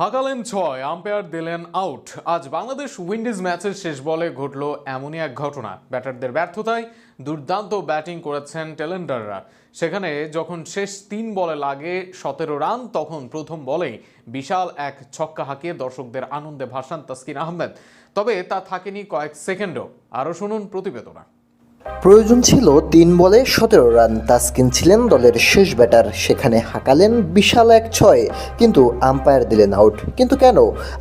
হাকালেন ছয়, আম্পায়ার দিলেন আউট। আজ বাংলাদেশ উইন্ডিজ ম্যাচের শেষ বলে ঘটল এমনই এক ঘটনা। ব্যাটারদের ব্যর্থতায় দুর্দান্ত ব্যাটিং করেছেন টেলেন্ডাররা। সেখানে যখন শেষ তিন বলে লাগে সতেরো রান, তখন প্রথম বলেই বিশাল এক ছক্কা হাঁকিয়ে দর্শকদের আনন্দে ভাসান তাসকিন আহমেদ। তবে তা থাকেনি কয়েক সেকেন্ডও। আরও শুনুন প্রতিবেদনা। প্রয়োজন ছিল তিন বলে সতেরো রান। তাসকিন ছিলেন দলের শেষ ব্যাটার। সেখানে হাঁকালেন বিশাল এক ছয়, কিন্তু আম্পায়ার দিলেন আউট। কিন্তু কেন?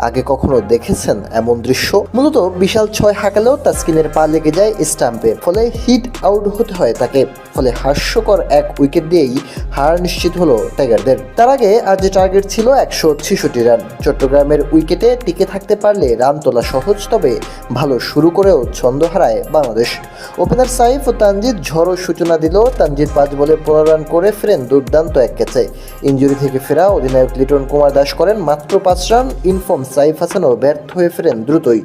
আগে কখনো দেখেছেন এমন দৃশ্য? মূলত বিশাল ছয় হাঁকালেও তাসকিনের পা লেগে যায় স্টাম্পে, ফলে হিট আউট হতে হয় তাকে। ফলে হাস্যকর এক উইকেট দিয়েই হার নিশ্চিত হলো টাইগারদের। তার আগে আজ টার্গেট ছিল একশো ছেষট্টি রান। চট্টগ্রামের উইকেটে টিকে থাকতে পারলে রান তোলা সহজ, তবে ভালো শুরু করেও ছন্দ হারায় বাংলাদেশ। ওপেনার সাইফ ও তানজিদ ঝড়ো সূচনা দিল। তানজিদ পাঁচ বলে পনেরো রান করে ফেরেন দুর্দান্ত এক ক্যাচে। ইঞ্জুরি থেকে ফেরা অধিনায়ক লিটন কুমার দাস করেন মাত্র পাঁচ রান। ইনফর্ম সাইফ হাসানও ব্যর্থ হয়ে ফেরেন দ্রুতই।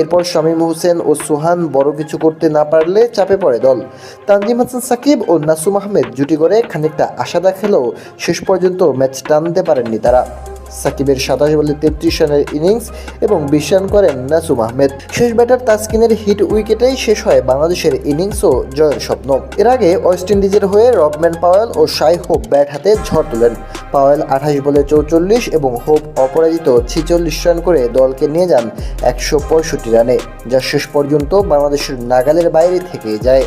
এরপর শামীম হোসেন ও সুহান বড় কিছু করতে না পারলে চাপে পড়ে দল। তানজিম হাসান সাকিব ও নাসুম আহমেদ জুটি করে খানিকটা আশা দেখালেও শেষ পর্যন্ত ম্যাচ টানতে পারেননি তারা। সাকিবের সাতাশ বলে তেত্রিশ রানের ইনিংস এবং বিশ রান করেন নাসুম আহমেদ। শেষ ব্যাটার তাসকিনের হিট উইকেটেই শেষ হয় বাংলাদেশের ইনিংস ও জয়ের স্বপ্ন। এর আগে ওয়েস্ট ইন্ডিজের হয়ে রবম্যান পাওয়েল ও শাই হোপ ব্যাট হাতে ঝড় তোলেন। পাওয়েল আঠাশ বলে চৌচল্লিশ এবং হোপ অপরাজিত ছিচল্লিশ রান করে দলকে নিয়ে যান একশো পঁয়ষট্টি রানে, যা শেষ পর্যন্ত বাংলাদেশের নাগালের বাইরে থেকে যায়।